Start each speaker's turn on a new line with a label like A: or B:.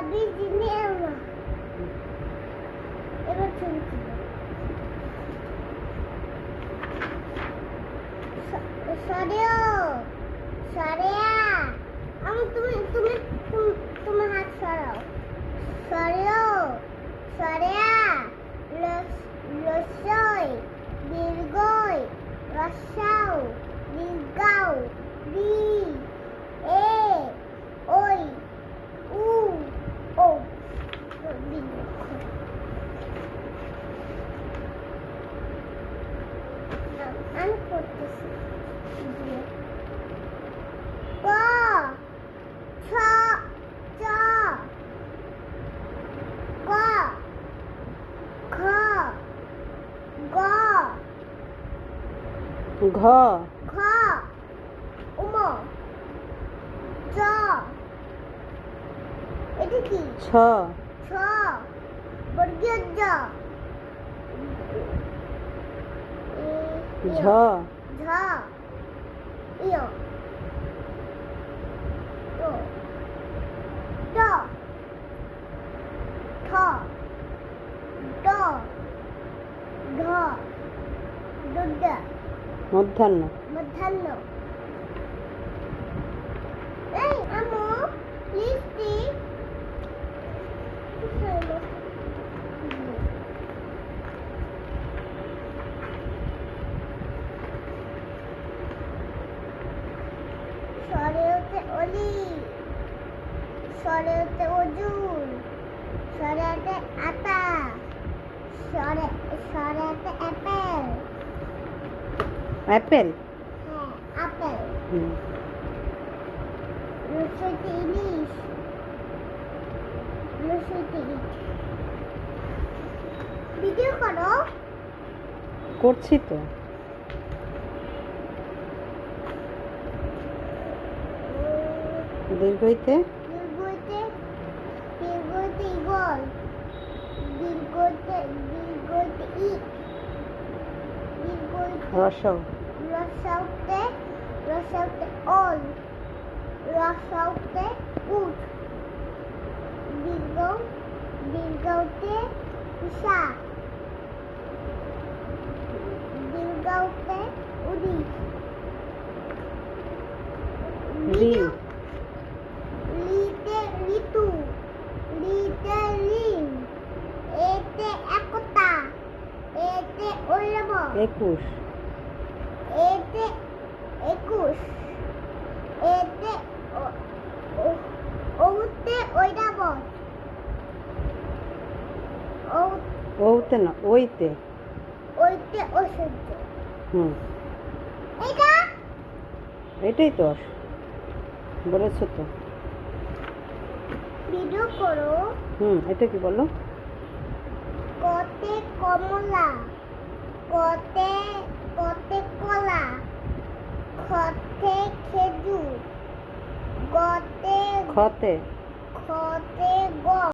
A: বীজ নিয়ে এলো এবার ছবি তুলো। স- সরেও সরেয়া আমি তুমি তুমি তুমি- তোমার হাত সরাও সরেও সরেয়া লস- লসই দীর্ঘই রসাও দীর্ঘাও দি আমি করতেছি। ক ছ চ ক খ গ
B: ঘ।
A: খ উম চ। এটা কি?
B: ছ।
A: ছ বর্গীয় জ।
B: ঝ।
A: ঝ। ইয়। ট ট। ঠ। ড ঢ
B: মধ্যাহ্ন।
A: মধ্যাহ্ন। সরেতে অলি সরে সরেতে অজুন সরেতে আতা সরে সরেতে অ্যাপেল।
B: অ্যাপেল?
A: হ্যাঁ আপেল।
B: হুম।
A: রসইতে ইলিশ। রসইতে ইলিশ। ভিডিও করো।
B: করছি তো। দীর্ঘইতে রসও।
A: রসাউতে রসাউতে অল। রসাউতে উট। দীর্ঘ দীর্ঘতে উষা। দীর্ঘতে উড়ি
B: একুশ।
A: এতে একুশ। এতে ও- ও- ওতে ঐরাবত ও-
B: ওতে না ওইতে।
A: ওইতে
B: হুম।
A: এটা
B: এটাই তো বলেছ তো।
A: ভিডিও করো।
B: হুম এটা কি বলো?
A: কতে কমলা। কতে কতে কলা খতে খেজুর গতে
B: খতে।
A: খতে গম।